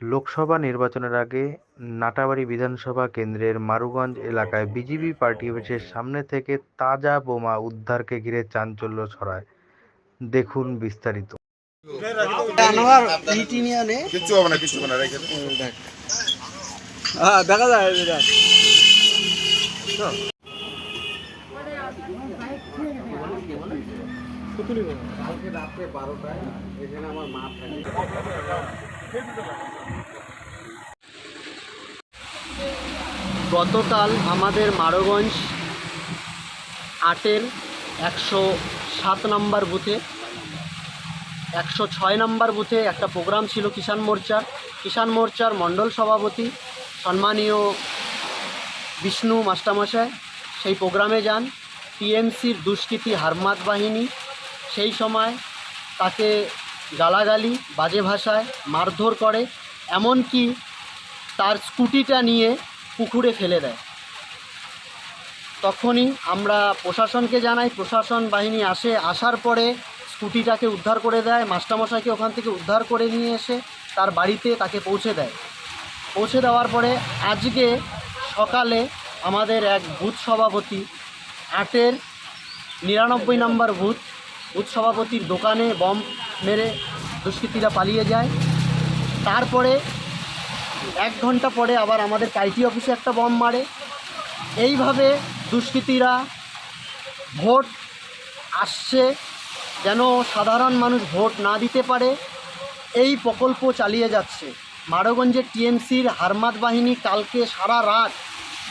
লোকসভা নির্বাচনের আগে নাটাবাড়ি বিধানসভা কেন্দ্রের মারুগঞ্জ এলাকায় বিজেপি পার্টি অফিসের সামনে থেকে তাজা বোমা উদ্ধারকে ঘিরে চাঞ্চল্য ছড়ায়। দেখুন বিস্তারিত। আনোয়ার ইটি নিয়ে আনে কিচ্ছু হবে না কিচ্ছু হবে গতকাল আমাদের মারগঞ্জ আটের একশো সাত নম্বর বুথে, একশো ছয় নম্বর বুথে একটা প্রোগ্রাম ছিল কিষাণ মোর্চার কিষাণ মোর্চার মণ্ডল সভাপতি সম্মানীয় বিষ্ণু মাস্টারমশাই, সেই প্রোগ্রামে যান। টিএমসির দুষ্কৃতী হারমাত বাহিনী, সেই সময় তাকে গালাগালি বাজে ভাষায় মারধর করে, এমনকি তার স্কুটিটা নিয়ে পুকুরে ফেলে দেয়। তখনই আমরা প্রশাসনকে জানাই, প্রশাসন বাহিনী আসে, আসার পরে স্কুটিটাকে উদ্ধার করে দেয়, মাস্টারমশাইকে ওখান থেকে উদ্ধার করে নিয়ে এসে তার বাড়িতে তাকে পৌঁছে দেয়। পৌঁছে দেওয়ার পরে আজকে সকালে আমাদের এক বুথ সভাপতি, আটের নিরানব্বই নম্বর বুথ বুথ সভাপতির দোকানে বম মেরে দুষ্কৃতীরা পালিয়ে যায়। তারপরে এক ঘণ্টা পরে আবার আমাদের কাইটি অফিসে একটা বম মারে। এইভাবে দুষ্কৃতীরা ভোট আসছে যেন সাধারণ মানুষ ভোট না দিতে পারে। এই প্রকল্প চালিয়ে যাচ্ছে। মারগঞ্জের টিএমসির হারমাত বাহিনী কালকে সারা রাত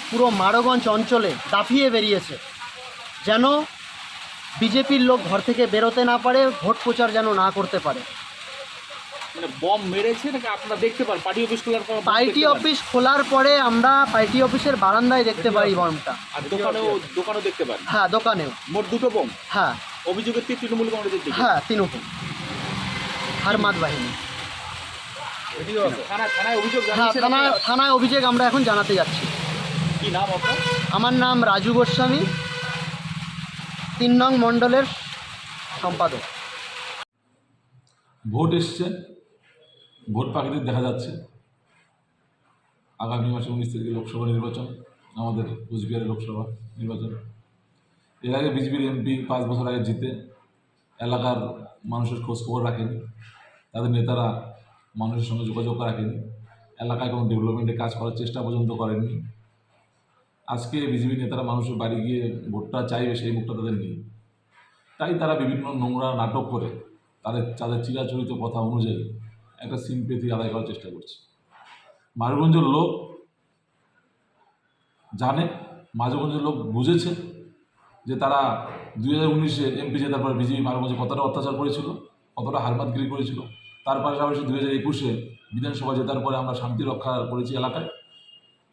পুরো মারগঞ্জ অঞ্চলে দাফিয়ে বেরিয়েছে। যেন বিজেপির লোক ঘর থেকে বেরোতে না পারে ভোট প্রচার যেন না করতে পারে। মানে বম মেরেছে নাকি আপনারা দেখতে পান? পার্টি অফিস খোলার পর পার্টি অফিস খোলার পরে আমরা পার্টি অফিসের বারান্দায় দেখতে পাই বমটা আর দোকানেও দোকানেও দেখতে পান? হ্যাঁ দোকানেও। মোট দুটো বম হ্যাঁ। অভিযোগের তীর তৃণমূল কংগ্রেসের দিকে? হ্যাঁ তিনটি হারমাত বাহিনী। থানায় থানায় অভিযোগ হ্যাঁ থানায় থানায় অভিযোগ আমরা এখন জানাতে যাচ্ছি। কি নাম আপনার? আমার নাম রাজু গোস্বামী। তিন নং মণ্ডলের সম্পাদক। ভোট এসছে। ভোট পাখিদের দেখা যাচ্ছে। আগামী মাসে উনিশ তারিখে লোকসভা নির্বাচন, আমাদের কোচবিহারের লোকসভা নির্বাচন। এর আগে বিজেপির এমপি পাঁচ বছর আগে জিতে এলাকার মানুষের খোঁজ খবর রাখেনি। তাদের নেতারা মানুষের সঙ্গে যোগাযোগ রাখেনি। এলাকায় কোনো ডেভেলপমেন্টে কাজ করার চেষ্টা পর্যন্ত করেননি। আজকে বিজেপি নেতারা মানুষের বাড়ি গিয়ে ভোটটা চাইবে, সেই মুখটা তাদের নেই। তাই তারা বিভিন্ন নোংরা নাটক করে, তাদের তাদের চিরাচরিত কথা অনুযায়ী একটা সিম্পেথি আদায় করার চেষ্টা করছে। মারুগঞ্জের লোক জানে মাঝগঞ্জের লোক বুঝেছে যে তারা দুই হাজার উনিশে এমপি জেতার পর বিজেপি মারুগঞ্জে কতটা অত্যাচার করেছিল, কতটা হারমাতগিরি করেছিল, তার পাশাপাশি দুই হাজার একুশে বিধানসভা জেতার পরে আমরা শান্তি রক্ষা করেছি এলাকায়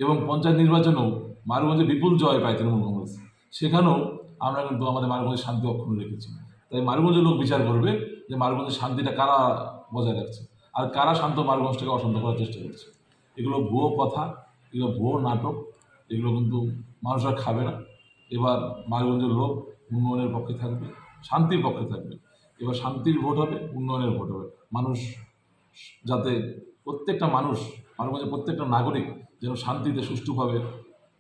এবং পঞ্চায়েত নির্বাচনেও মারুগঞ্জে বিপুল জয় পায় তৃণমূল কংগ্রেস। সেখানেও আমরা কিন্তু আমাদের মারুগঞ্জের শান্তি অক্ষুণ্ণ রেখেছি। তাই মারুগঞ্জের লোক বিচার করবে যে মারুগঞ্জের শান্তিটা কারা বজায় রাখছে আর কারা শান্ত মারুগঞ্জটাকে অশান্ত করার চেষ্টা করছে। এগুলো ভুয়ো কথা, এগুলো ভুয়ো নাটক, এগুলো কিন্তু মানুষ আর খাবে না। এবার মারুগঞ্জের লোক উন্নয়নের পক্ষে থাকবে, শান্তির পক্ষে থাকবে। এবার শান্তির ভোট হবে, উন্নয়নের ভোট হবে। মানুষ যাতে প্রত্যেকটা মানুষ মানবগঞ্জের প্রত্যেকটা নাগরিক যেন শান্তিতে সুষ্ঠুভাবে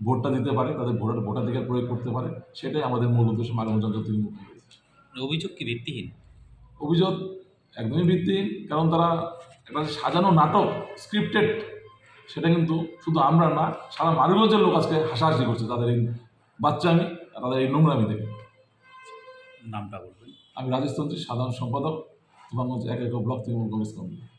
ভোটটা দিতে পারে তাদের ভোটার ভোটাধিকার প্রয়োগ করতে পারে সেটাই আমাদের মূল উদ্দেশ্য অঞ্চল তৃণমূল কংগ্রেসের। অভিযোগ কি ভিত্তিহীন? অভিযোগ একদমই ভিত্তিহীন কারণ তারা একটা সাজানো নাটক স্ক্রিপ্টেড সেটা কিন্তু শুধু আমরা না সারা মারুগঞ্জের লোক আজকে হাসাহাসি করছে তাদের এই বাচ্চামি তাদের এই নোংরামি দেখে। নামটা বলবেন। আমি রাজেশ তন্ত্রী সাধারণ সম্পাদক তুফানগঞ্জ এক এক ব্লক তৃণমূল কংগ্রেস কমিটি।